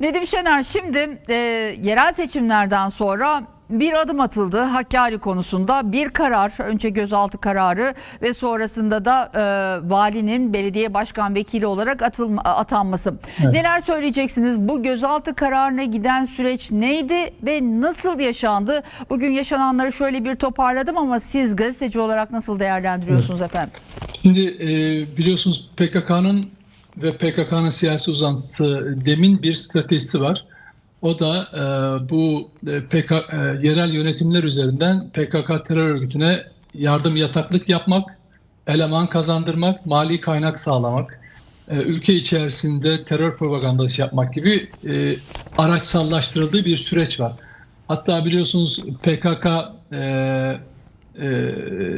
Nedim Şener şimdi e, yerel seçimlerden sonra bir adım atıldı Hakkari konusunda bir karar önce gözaltı kararı ve sonrasında da e, valinin belediye başkan vekili olarak atılma, atanması. Evet. Neler söyleyeceksiniz bu gözaltı kararına giden süreç neydi ve nasıl yaşandı? Bugün yaşananları şöyle bir toparladım ama siz gazeteci olarak nasıl değerlendiriyorsunuz efendim? Şimdi e, biliyorsunuz PKK'nın ve PKK'nın siyasi uzantısı demin bir stratejisi var. O da e, bu e, PK, e, yerel yönetimler üzerinden PKK terör örgütüne yardım yataklık yapmak, eleman kazandırmak, mali kaynak sağlamak, e, ülke içerisinde terör propagandası yapmak gibi e, araçsallaştırıldığı bir süreç var. Hatta biliyorsunuz PKK e, e,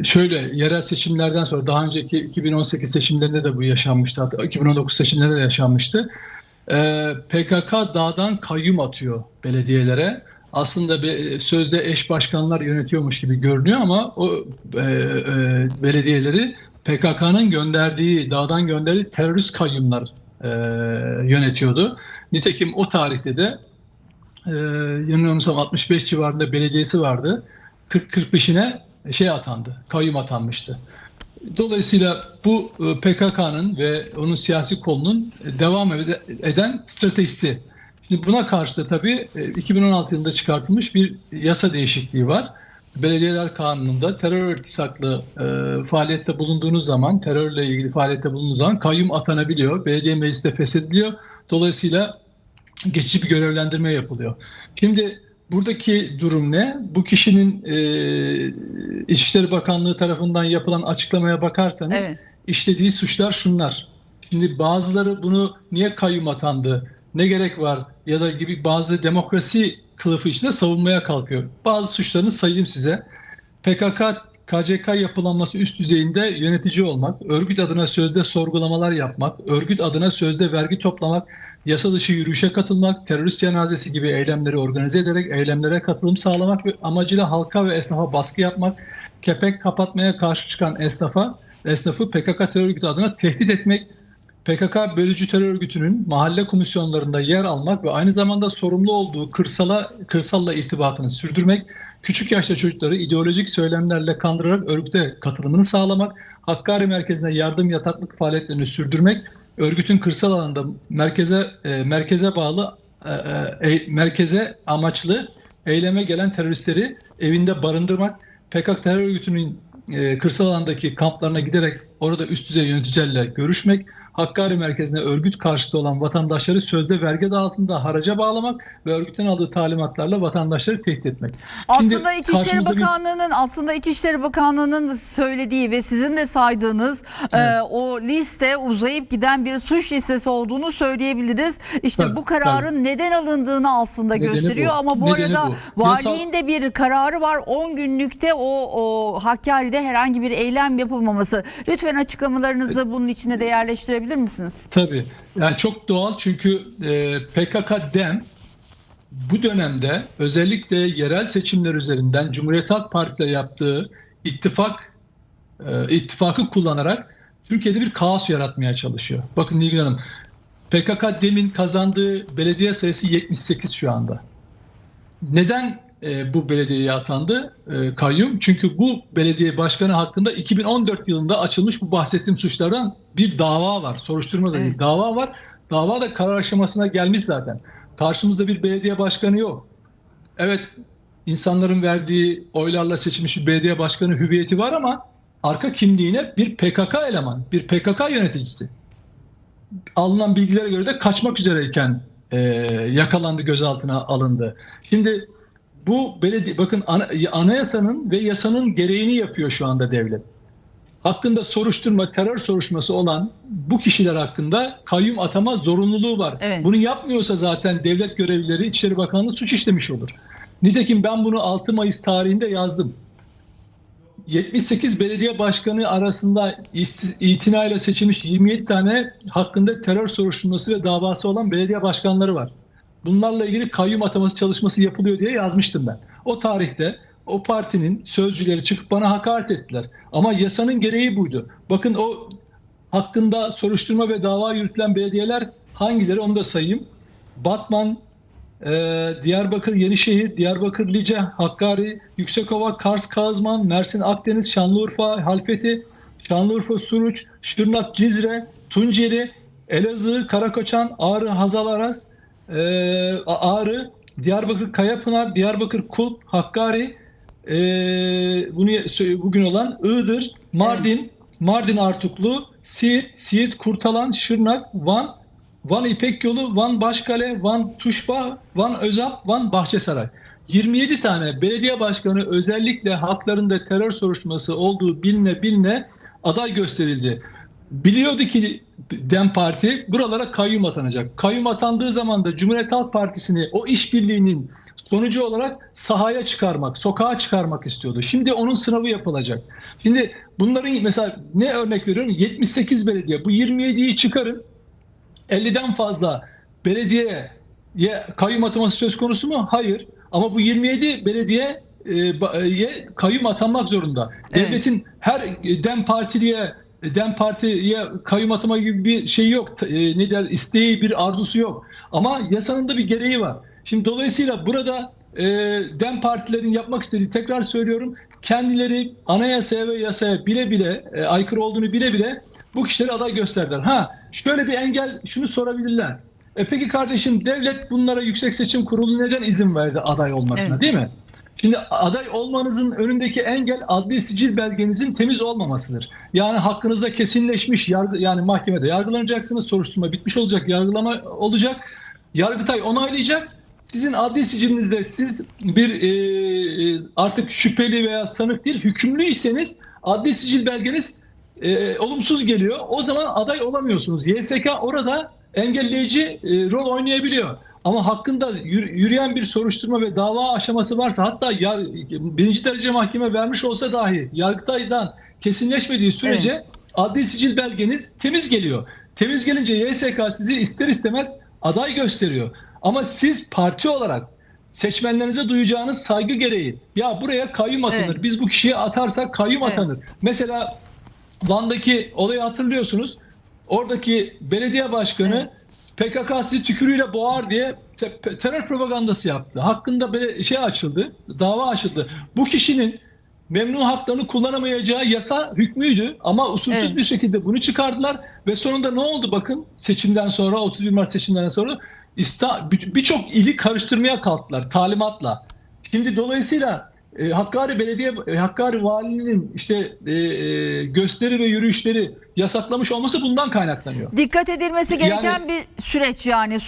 şöyle yerel seçimlerden sonra daha önceki 2018 seçimlerinde de bu yaşanmıştı. Hatta 2019 seçimlerinde de yaşanmıştı. E, PKK dağdan kayyum atıyor belediyelere. Aslında be- sözde eş başkanlar yönetiyormuş gibi görünüyor ama o e, e, belediyeleri PKK'nın gönderdiği, dağdan gönderdiği terörist kayyumlar e, yönetiyordu. Nitekim o tarihte de e, yanılmıyorsam 65 civarında belediyesi vardı. 40-45'ine şey atandı, kayyum atanmıştı. Dolayısıyla bu e, PKK'nın ve onun siyasi kolunun devam ede- eden stratejisi. Şimdi buna karşı da tabii e, 2016 yılında çıkartılmış bir yasa değişikliği var. Belediyeler Kanunu'nda terör irtisaklı e, faaliyette bulunduğunuz zaman, terörle ilgili faaliyette bulunduğunuz zaman kayyum atanabiliyor. Belediye mecliste feshediliyor. Dolayısıyla geçici bir görevlendirme yapılıyor. Şimdi buradaki durum ne? Bu kişinin e, İçişleri Bakanlığı tarafından yapılan açıklamaya bakarsanız Evet. işlediği suçlar şunlar. Şimdi bazıları bunu niye kayyum atandı, ne gerek var ya da gibi bazı demokrasi kılıfı içinde savunmaya kalkıyor. Bazı suçlarını sayayım size. PKK KCK yapılanması üst düzeyinde yönetici olmak, örgüt adına sözde sorgulamalar yapmak, örgüt adına sözde vergi toplamak, yasa dışı yürüyüşe katılmak, terörist cenazesi gibi eylemleri organize ederek eylemlere katılım sağlamak ve amacıyla halka ve esnafa baskı yapmak, kepek kapatmaya karşı çıkan esnafa, esnafı PKK terör örgütü adına tehdit etmek, PKK bölücü terör örgütünün mahalle komisyonlarında yer almak ve aynı zamanda sorumlu olduğu kırsala kırsalla irtibatını sürdürmek, küçük yaşta çocukları ideolojik söylemlerle kandırarak örgüte katılımını sağlamak, Hakkari merkezine yardım yataklık faaliyetlerini sürdürmek, örgütün kırsal alanda merkeze e, merkeze bağlı e, e, merkeze amaçlı eyleme gelen teröristleri evinde barındırmak, PKK terör örgütünün e, kırsal alandaki kamplarına giderek orada üst düzey yöneticilerle görüşmek, Hakkari merkezine örgüt karşıtı olan vatandaşları sözde vergi adı altında haraca bağlamak ve örgütten aldığı talimatlarla vatandaşları tehdit etmek. Şimdi Aslında İçişleri karşımızda bir- Bakanlığı'nın aslında İçişleri Bakanlığı'nın söylediği ve sizin de saydığınız e, o liste uzayıp giden bir suç listesi olduğunu söyleyebiliriz. İşte Tabii, bu kararın neden alındığını aslında Nedeni gösteriyor bu. ama bu Nedeni arada bu. valiliğin de bir kararı var. 10 günlükte o, o Hakkari'de herhangi bir eylem yapılmaması. Lütfen açıklamalarınızı bunun içine de yerleştirebilir misiniz? Tabii. Yani çok doğal çünkü e, PKK-DEM bu dönemde özellikle yerel seçimler üzerinden Cumhuriyet Halk Partisi'ne yaptığı ittifak e, ittifakı kullanarak Türkiye'de bir kaos yaratmaya çalışıyor. Bakın Nilgün Hanım, PKK-DEM'in kazandığı belediye sayısı 78 şu anda. Neden e, bu belediyeye atandı e, kayyum? Çünkü bu belediye başkanı hakkında 2014 yılında açılmış bu bahsettiğim suçlardan bir dava var. Soruşturma da Evet. bir dava var. Dava da karar aşamasına gelmiş zaten. Karşımızda bir belediye başkanı yok. Evet insanların verdiği oylarla seçilmiş bir belediye başkanı hüviyeti var ama arka kimliğine bir PKK eleman, bir PKK yöneticisi. Alınan bilgilere göre de kaçmak üzereyken e, yakalandı, gözaltına alındı. Şimdi bu belediye bakın ana- anayasanın ve yasanın gereğini yapıyor şu anda devlet. Hakkında soruşturma, terör soruşturması olan bu kişiler hakkında kayyum atama zorunluluğu var. Evet. Bunu yapmıyorsa zaten devlet görevlileri İçişleri Bakanlığı suç işlemiş olur. Nitekim ben bunu 6 Mayıs tarihinde yazdım. 78 belediye başkanı arasında itinayla seçilmiş 27 tane hakkında terör soruşturması ve davası olan belediye başkanları var. Bunlarla ilgili kayyum ataması çalışması yapılıyor diye yazmıştım ben. O tarihte o partinin sözcüleri çıkıp bana hakaret ettiler. Ama yasanın gereği buydu. Bakın o hakkında soruşturma ve dava yürütülen belediyeler hangileri onu da sayayım. Batman, e, Diyarbakır Yenişehir, Diyarbakır Lice, Hakkari, Yüksekova, Kars Kazman, Mersin Akdeniz, Şanlıurfa Halfeti, Şanlıurfa Suruç, Şırnak Cizre, Tunceli, Elazığ, Karakoçan, Ağrı Hazalaras, e, Ağrı, Diyarbakır Kayapınar, Diyarbakır Kulp, Hakkari, e, bunu bugün olan Iğdır, Mardin, Mardin Artuklu, Siirt, Siirt Kurtalan, Şırnak, Van, Van İpek Yolu, Van Başkale, Van Tuşba, Van Özap, Van Bahçesaray. 27 tane belediye başkanı özellikle haklarında terör soruşturması olduğu biline biline aday gösterildi. Biliyordu ki DEM Parti buralara kayyum atanacak. Kayyum atandığı zaman da Cumhuriyet Halk Partisi'ni o işbirliğinin sonucu olarak sahaya çıkarmak, sokağa çıkarmak istiyordu. Şimdi onun sınavı yapılacak. Şimdi bunların mesela ne örnek veriyorum? 78 belediye. Bu 27'yi çıkarın. 50'den fazla belediyeye kayyum ataması söz konusu mu? Hayır. Ama bu 27 belediye e, e, kayyum atanmak zorunda. Evet. Devletin her dem partiliye dem partiye kayyum atama gibi bir şey yok. E, ne der isteği bir arzusu yok. Ama yasanın da bir gereği var. Şimdi dolayısıyla burada e, dem partilerin yapmak istediği tekrar söylüyorum kendileri anayasaya ve yasaya bile bile e, aykırı olduğunu bile bile bu kişileri aday gösterdiler. Ha şöyle bir engel şunu sorabilirler. E peki kardeşim devlet bunlara Yüksek Seçim Kurulu neden izin verdi aday olmasına Evet. değil mi? Şimdi aday olmanızın önündeki engel adli sicil belgenizin temiz olmamasıdır. Yani hakkınızda kesinleşmiş yargı yani mahkemede yargılanacaksınız, soruşturma bitmiş olacak, yargılama olacak. Yargıtay onaylayacak. Sizin adli sicilinizde siz bir e, e, artık şüpheli veya sanık değil hükümlüyseniz adli sicil belgeniz e, olumsuz geliyor. O zaman aday olamıyorsunuz. YSK orada engelleyici e, rol oynayabiliyor. Ama hakkında yür- yürüyen bir soruşturma ve dava aşaması varsa hatta ya, birinci derece mahkeme vermiş olsa dahi Yargıtay'dan kesinleşmediği sürece adli sicil belgeniz temiz geliyor. Temiz gelince YSK sizi ister istemez aday gösteriyor. Ama siz parti olarak seçmenlerinize duyacağınız saygı gereği ya buraya kayyum atanır. Evet. Biz bu kişiyi atarsak kayyum Evet. atanır. Mesela Van'daki olayı hatırlıyorsunuz. Oradaki belediye başkanı PKK sizi tükürüğüyle boğar diye te- terör propagandası yaptı. Hakkında böyle şey açıldı, dava açıldı. Bu kişinin memnu haklarını kullanamayacağı yasa hükmüydü ama usulsüz Evet. bir şekilde bunu çıkardılar ve sonunda ne oldu bakın seçimden sonra 31 Mart seçimlerinden sonra birçok ili karıştırmaya kalktılar talimatla. Şimdi dolayısıyla e, Hakkari Belediye e, Hakkari Valiliğinin işte e, e, gösteri ve yürüyüşleri yasaklamış olması bundan kaynaklanıyor. Dikkat edilmesi gereken Yani- bir süreç yani.